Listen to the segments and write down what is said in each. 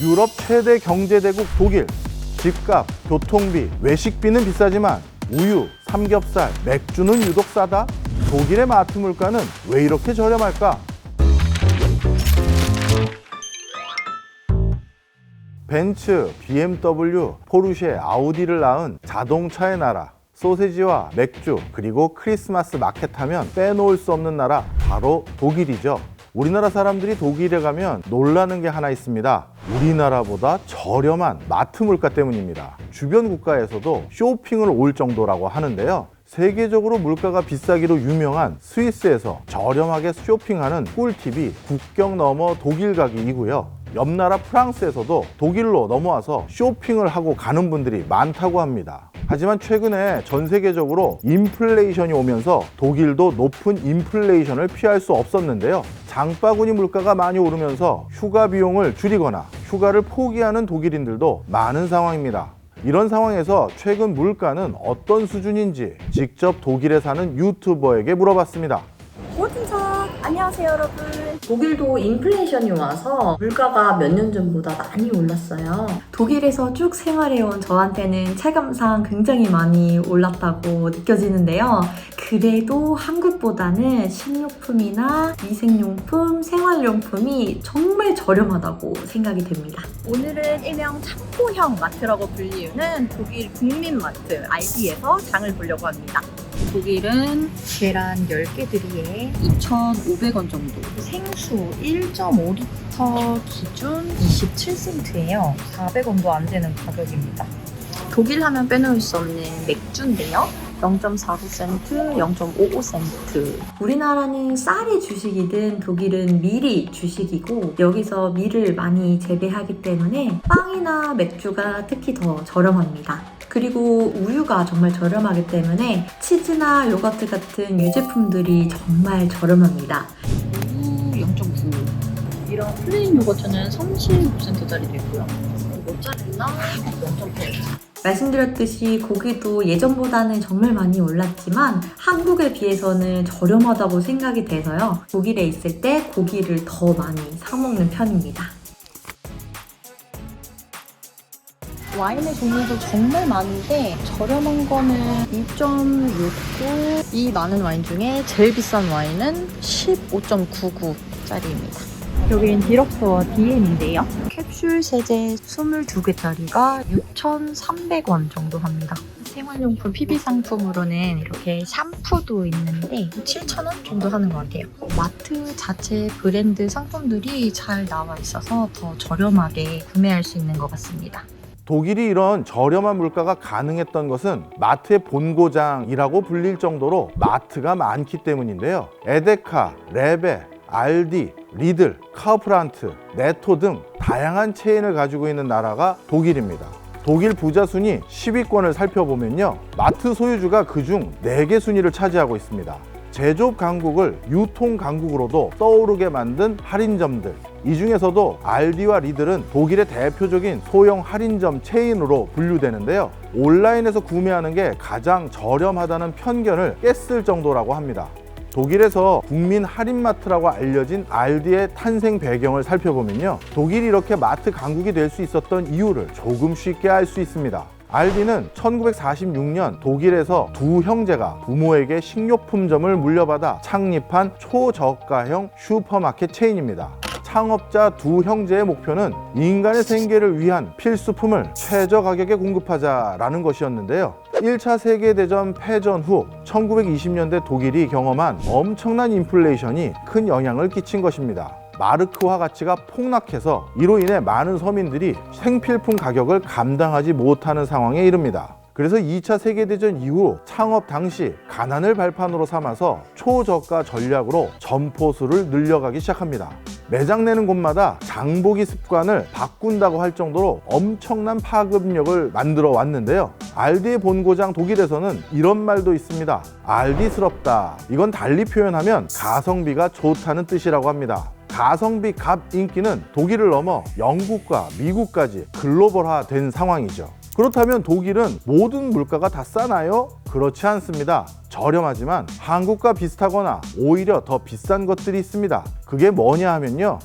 유럽 최대 경제대국 독일. 집값, 교통비, 외식비는 비싸지만 우유, 삼겹살, 맥주는 유독 싸다? 독일의 마트 물가는 왜 이렇게 저렴할까? 벤츠, BMW, 포르쉐, 아우디를 낳은 자동차의 나라. 소세지와 맥주, 그리고 크리스마스 마켓 하면 빼놓을 수 없는 나라, 바로 독일이죠. 우리나라 사람들이 독일에 가면 놀라는 게 하나 있습니다. 우리나라보다 저렴한 마트 물가 때문입니다. 주변 국가에서도 쇼핑을 올 정도라고 하는데요. 세계적으로 물가가 비싸기로 유명한 스위스에서 저렴하게 쇼핑하는 꿀팁이 국경 너머 독일 가기이고요. 옆 나라 프랑스에서도 독일로 넘어와서 쇼핑을 하고 가는 분들이 많다고 합니다. 하지만 최근에 전 세계적으로 인플레이션이 오면서 독일도 높은 인플레이션을 피할 수 없었는데요. 장바구니 물가가 많이 오르면서 휴가 비용을 줄이거나 휴가를 포기하는 독일인들도 많은 상황입니다. 이런 상황에서 최근 물가는 어떤 수준인지 직접 독일에 사는 유튜버에게 물어봤습니다. 안녕하세요 여러분 독일도 인플레이션이 와서 물가가 몇 년 전보다 많이 올랐어요. 독일에서 쭉 생활해온 저한테는 체감상 굉장히 많이 올랐다고 느껴지는데요 그래도 한국보다는 식료품이나 위생용품, 생활용품이 정말 저렴하다고 생각이 됩니다 오늘은 일명 참고형 마트라고 불리우는 독일 국민마트 알디에서 장을 보려고 합니다. 독일은 계란 10개 들이에 2,500원 정도. 생수 1.5리터 기준 27센트예요. 400원도 안 되는 가격입니다. 독일 하면 빼놓을 수 없는 맥주인데요. 0.49센트, 0.55센트. 우리나라는 쌀이 주식이든 독일은 밀이 주식이고 여기서 밀을 많이 재배하기 때문에 빵이나 맥주가 특히 더 저렴합니다. 그리고 우유가 정말 저렴하기 때문에 치즈나 요거트 같은 유제품들이 정말 저렴합니다. 우유 0.9. 이런 플레인 요거트는 36센트짜리도 있고요. 모짜렐라 0.8. 말씀드렸듯이 고기도 예전보다는 정말 많이 올랐지만 한국에 비해서는 저렴하다고 생각이 돼서요. 독일에 있을 때 고기를 더 많이 사먹는 편입니다. 와인의 종류도 정말 많은데 저렴한 거는 2.69. 이 많은 와인 중에 제일 비싼 와인은 15.99짜리입니다. 여기는 디럭터 DM인데요. 캡슐 세제 22개짜리가 6,300원 정도 합니다. 생활용품 PB 상품으로는 이렇게 샴푸도 있는데 7,000원 정도 하는 것 같아요. 마트 자체 브랜드 상품들이 잘 나와 있어서 더 저렴하게 구매할 수 있는 것 같습니다. 독일이 이런 저렴한 물가가 가능했던 것은 마트의 본고장이라고 불릴 정도로 마트가 많기 때문인데요. 에데카, 레베, 알디, 리들, 카우프란트, 네토 등 다양한 체인을 가지고 있는 나라가 독일입니다. 독일 부자 순위 10위권을 살펴보면요. 마트 소유주가 그중 4개 순위를 차지하고 있습니다. 제조업 강국을 유통 강국으로도 떠오르게 만든 할인점들. 이 중에서도 알디와 리들은 독일의 대표적인 소형 할인점 체인으로 분류되는데요. 온라인에서 구매하는 게 가장 저렴하다는 편견을 깼을 정도라고 합니다. 독일에서 국민 할인마트라고 알려진 알디의 탄생 배경을 살펴보면요. 독일이 이렇게 마트 강국이 될 수 있었던 이유를 조금 쉽게 알 수 있습니다. 알디는 1946년 독일에서 두 형제가 부모에게 식료품점을 물려받아 창립한 초저가형 슈퍼마켓 체인입니다. 창업자 두 형제의 목표는 인간의 생계를 위한 필수품을 최저 가격에 공급하자라는 것이었는데요. 1차 세계대전 패전 후 1920년대 독일이 경험한 엄청난 인플레이션이 큰 영향을 끼친 것입니다. 마르크화 가치가 폭락해서 이로 인해 많은 서민들이 생필품 가격을 감당하지 못하는 상황에 이릅니다. 그래서 2차 세계대전 이후 창업 당시 가난을 발판으로 삼아서 초저가 전략으로 점포수를 늘려가기 시작합니다. 매장 내는 곳마다 장보기 습관을 바꾼다고 할 정도로 엄청난 파급력을 만들어 왔는데요. 알디의 본고장 독일에서는 이런 말도 있습니다. 알디스럽다. 이건 달리 표현하면 가성비가 좋다는 뜻이라고 합니다. 가성비 값 인기는 독일을 넘어 영국과 미국까지 글로벌화 된 상황이죠. 그렇다면 독일은 모든 물가가 다 싸나요? 그렇지 않습니다. 저렴하지만 한국과 비슷하거나 오히려 더 비싼 것들이 있습니다. 그게 뭐냐 하면요.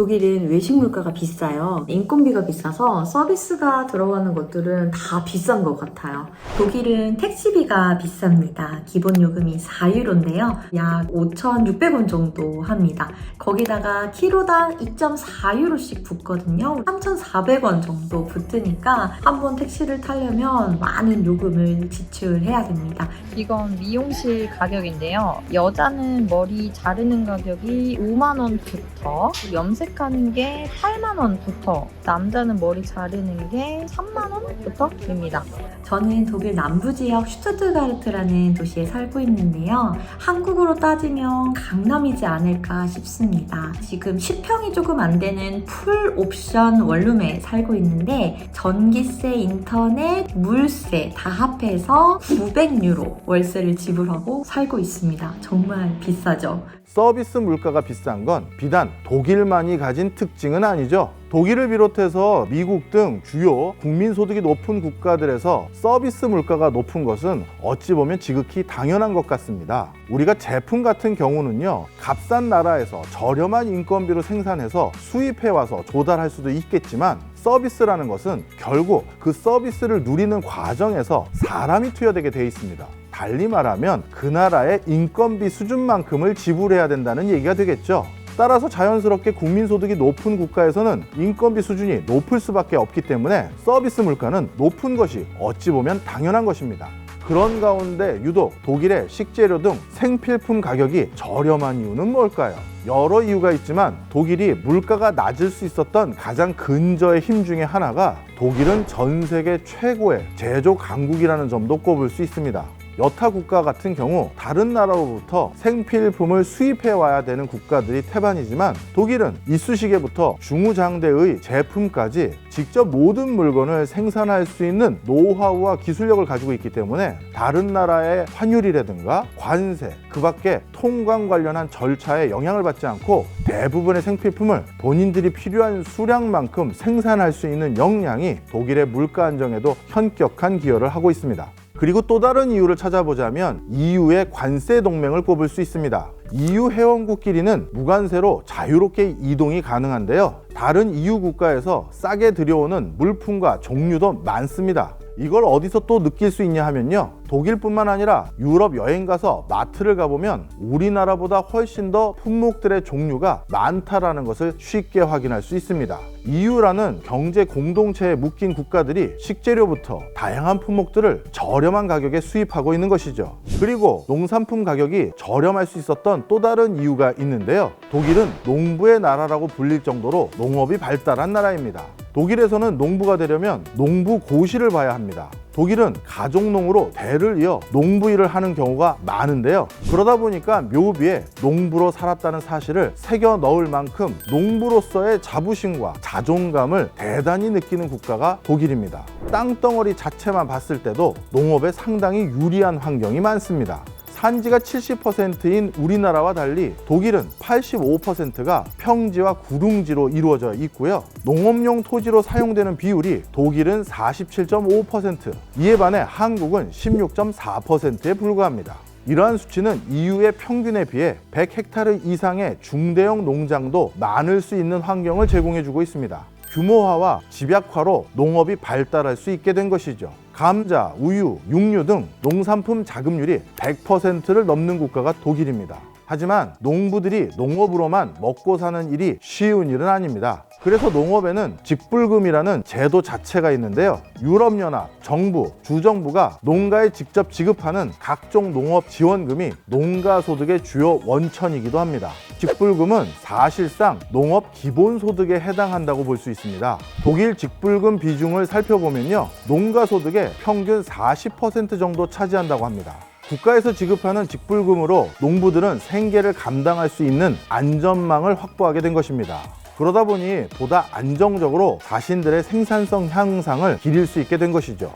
독일은 외식 물가가 비싸요. 인건비가 비싸서 서비스가 들어가는 것들은 다 비싼 것 같아요. 독일은 택시비가 비쌉니다. 기본 요금이 4유로인데요. 약 5,600원 정도 합니다. 거기다가 키로당 2.4유로씩 붙거든요. 3,400원 정도 붙으니까 한번 택시를 타려면 많은 요금을 지출해야 됩니다. 이건 미용실 가격인데요. 여자는 머리 자르는 가격이 5만 원부터, 염색 하는 게 8만 원부터, 남자는 머리 자르는 게 3만 원부터 됩니다. 저는 독일 남부 지역 슈투트가르트라는 도시에 살고 있는데요. 한국으로 따지면 강남이지 않을까 싶습니다. 지금 10평이 조금 안 되는 풀 옵션 원룸에 살고 있는데 전기세, 인터넷, 물세 다 합해서 900유로 월세를 지불하고 살고 있습니다. 정말 비싸죠. 서비스 물가가 비싼 건 비단 독일만이 가진 특징은 아니죠. 독일을 비롯해서 미국 등 주요 국민소득이 높은 국가들에서 서비스 물가가 높은 것은 어찌 보면 지극히 당연한 것 같습니다. 우리가 제품 같은 경우는요, 값싼 나라에서 저렴한 인건비로 생산해서 수입해와서 조달할 수도 있겠지만 서비스라는 것은 결국 그 서비스를 누리는 과정에서 사람이 투여되게 돼 있습니다. 달리 말하면 그 나라의 인건비 수준만큼을 지불해야 된다는 얘기가 되겠죠. 따라서 자연스럽게 국민소득이 높은 국가에서는 인건비 수준이 높을 수밖에 없기 때문에 서비스 물가는 높은 것이 어찌 보면 당연한 것입니다. 그런 가운데 유독 독일의 식재료 등 생필품 가격이 저렴한 이유는 뭘까요? 여러 이유가 있지만 독일이 물가가 낮을 수 있었던 가장 근저의 힘 중에 하나가 독일은 전 세계 최고의 제조 강국이라는 점도 꼽을 수 있습니다. 여타 국가 같은 경우 다른 나라로부터 생필품을 수입해 와야 되는 국가들이 태반이지만 독일은 이쑤시개부터 중후장대의 제품까지 직접 모든 물건을 생산할 수 있는 노하우와 기술력을 가지고 있기 때문에 다른 나라의 환율이라든가 관세, 그 밖에 통관 관련한 절차에 영향을 받지 않고 대부분의 생필품을 본인들이 필요한 수량만큼 생산할 수 있는 역량이 독일의 물가 안정에도 현격한 기여를 하고 있습니다. 그리고 또 다른 이유를 찾아보자면 EU의 관세 동맹을 꼽을 수 있습니다. EU 회원국끼리는 무관세로 자유롭게 이동이 가능한데요. 다른 EU 국가에서 싸게 들여오는 물품과 종류도 많습니다. 이걸 어디서 또 느낄 수 있냐 하면요. 독일뿐만 아니라 유럽 여행 가서 마트를 가보면 우리나라보다 훨씬 더 품목들의 종류가 많다라는 것을 쉽게 확인할 수 있습니다. EU라는 경제 공동체에 묶인 국가들이 식재료부터 다양한 품목들을 저렴한 가격에 수입하고 있는 것이죠. 그리고 농산품 가격이 저렴할 수 있었던 또 다른 이유가 있는데요. 독일은 농부의 나라라고 불릴 정도로 농업이 발달한 나라입니다. 독일에서는 농부가 되려면 농부 고시를 봐야 합니다. 독일은 가족농으로 대를 이어 농부 일을 하는 경우가 많은데요. 그러다 보니까 묘비에 농부로 살았다는 사실을 새겨 넣을 만큼 농부로서의 자부심과 자존감을 대단히 느끼는 국가가 독일입니다. 땅덩어리 자체만 봤을 때도 농업에 상당히 유리한 환경이 많습니다. 산지가 70%인 우리나라와 달리 독일은 85%가 평지와 구릉지로 이루어져 있고요. 농업용 토지로 사용되는 비율이 독일은 47.5%, 이에 반해 한국은 16.4%에 불과합니다. 이러한 수치는 EU의 평균에 비해 100헥타르 이상의 중대형 농장도 많을 수 있는 환경을 제공해주고 있습니다. 규모화와 집약화로 농업이 발달할 수 있게 된 것이죠. 감자, 우유, 육류 등 농산품 자급률이 100%를 넘는 국가가 독일입니다. 하지만 농부들이 농업으로만 먹고 사는 일이 쉬운 일은 아닙니다. 그래서 농업에는 직불금이라는 제도 자체가 있는데요. 유럽연합, 정부, 주정부가 농가에 직접 지급하는 각종 농업 지원금이 농가 소득의 주요 원천이기도 합니다. 직불금은 사실상 농업 기본 소득에 해당한다고 볼 수 있습니다. 독일 직불금 비중을 살펴보면요. 농가 소득의 평균 40% 정도 차지한다고 합니다. 국가에서 지급하는 직불금으로 농부들은 생계를 감당할 수 있는 안전망을 확보하게 된 것입니다. 그러다 보니 보다 안정적으로 자신들의 생산성 향상을 기릴 수 있게 된 것이죠.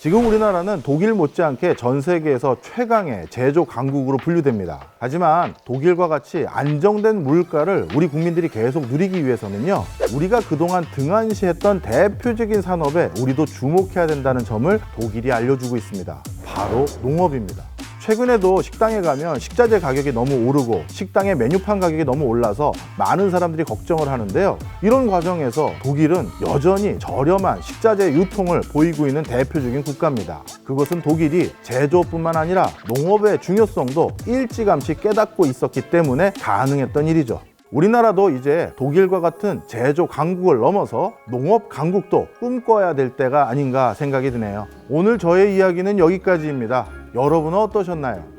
지금 우리나라는 독일 못지않게 전 세계에서 최강의 제조 강국으로 분류됩니다. 하지만 독일과 같이 안정된 물가를 우리 국민들이 계속 누리기 위해서는요, 우리가 그동안 등한시했던 대표적인 산업에 우리도 주목해야 된다는 점을 독일이 알려주고 있습니다. 바로 농업입니다. 최근에도 식당에 가면 식자재 가격이 너무 오르고 식당의 메뉴판 가격이 너무 올라서 많은 사람들이 걱정을 하는데요. 이런 과정에서 독일은 여전히 저렴한 식자재 유통을 보이고 있는 대표적인 국가입니다. 그것은 독일이 제조뿐만 아니라 농업의 중요성도 일찌감치 깨닫고 있었기 때문에 가능했던 일이죠. 우리나라도 이제 독일과 같은 제조 강국을 넘어서 농업 강국도 꿈꿔야 될 때가 아닌가 생각이 드네요. 오늘 저의 이야기는 여기까지입니다. 여러분은 어떠셨나요?